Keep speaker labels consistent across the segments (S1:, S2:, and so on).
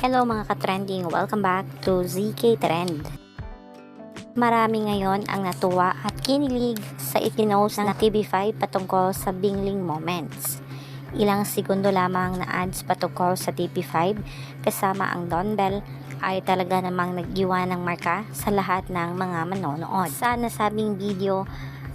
S1: Hello mga ka-trending, welcome back to ZK Trend. Marami ngayon ang natuwa at kinilig sa ipinost ng TV5 patungkol sa Bingling Moments. Ilang segundo lamang na ads patungkol sa TV5 kasama ang Don Bell ay talaga namang nag-iwan ng marka sa lahat ng mga manonood. Sa nasabing video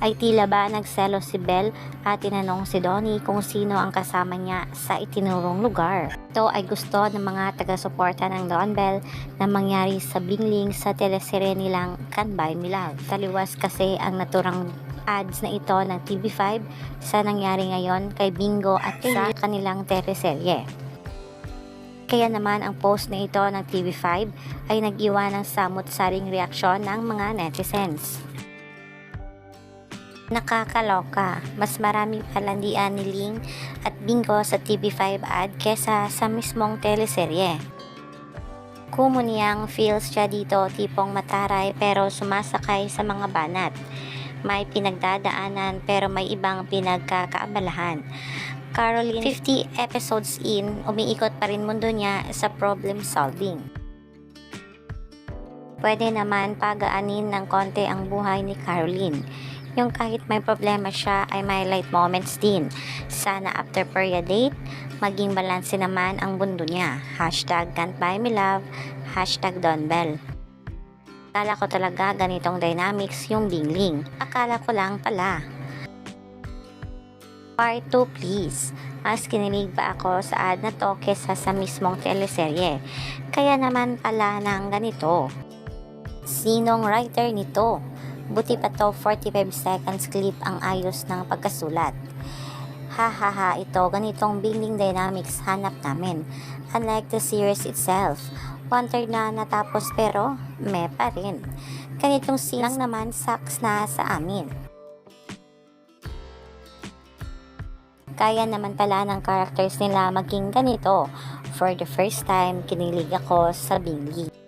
S1: ay tila ba nagselo si Bell at tinanong si Donnie kung sino ang kasama niya sa itinurong lugar. Ito ay gusto ng mga taga-suporta ng Don Bell na mangyari sa Bingling sa teleserye nilang Can Buy Me Love. Taliwas kasi ang naturang ads na ito ng TV5 sa nangyari ngayon kay Bingo at sa kanilang teleserye. Kaya naman ang post na ito ng TV5 ay nag-iwan ng samot-saring reaksyon ng mga netizens. Nakakaloka, mas marami palandian ni Ling at Bingo sa TV5 ad kesa sa mismong teleserye. Kumo niyang feels siya dito tipong mataray pero sumasakay sa mga banat. May pinagdadaanan pero may ibang pinagkakaabalahan. Caroline, 50 episodes in, umiikot pa rin mundo niya sa problem solving. Pwede naman pagaanin ng konti ang buhay ni Caroline. Yung kahit may problema siya ay may light moments din. Sana after period date, maging balanse naman ang mundo niya. Hashtag can't buy me love, hashtag Don. Akala ko talaga ganitong dynamics yung bingling. Akala ko lang pala. Part 2 please. Mas kinilig pa ako sa ad na to kesa sa mismong teleserye. Kaya naman pala ng ganito. Sinong writer nito? Buti pa to 45 seconds clip ang ayos ng pagkasulat. Ha ha ha, ito ganitong building dynamics hanap namin. Unlike the series itself, one third na natapos pero me pa rin. Ganitong scene lang naman sucks na sa amin. Kaya naman pala ng characters nila maging ganito. For the first time, kinilig ako sa Bingi.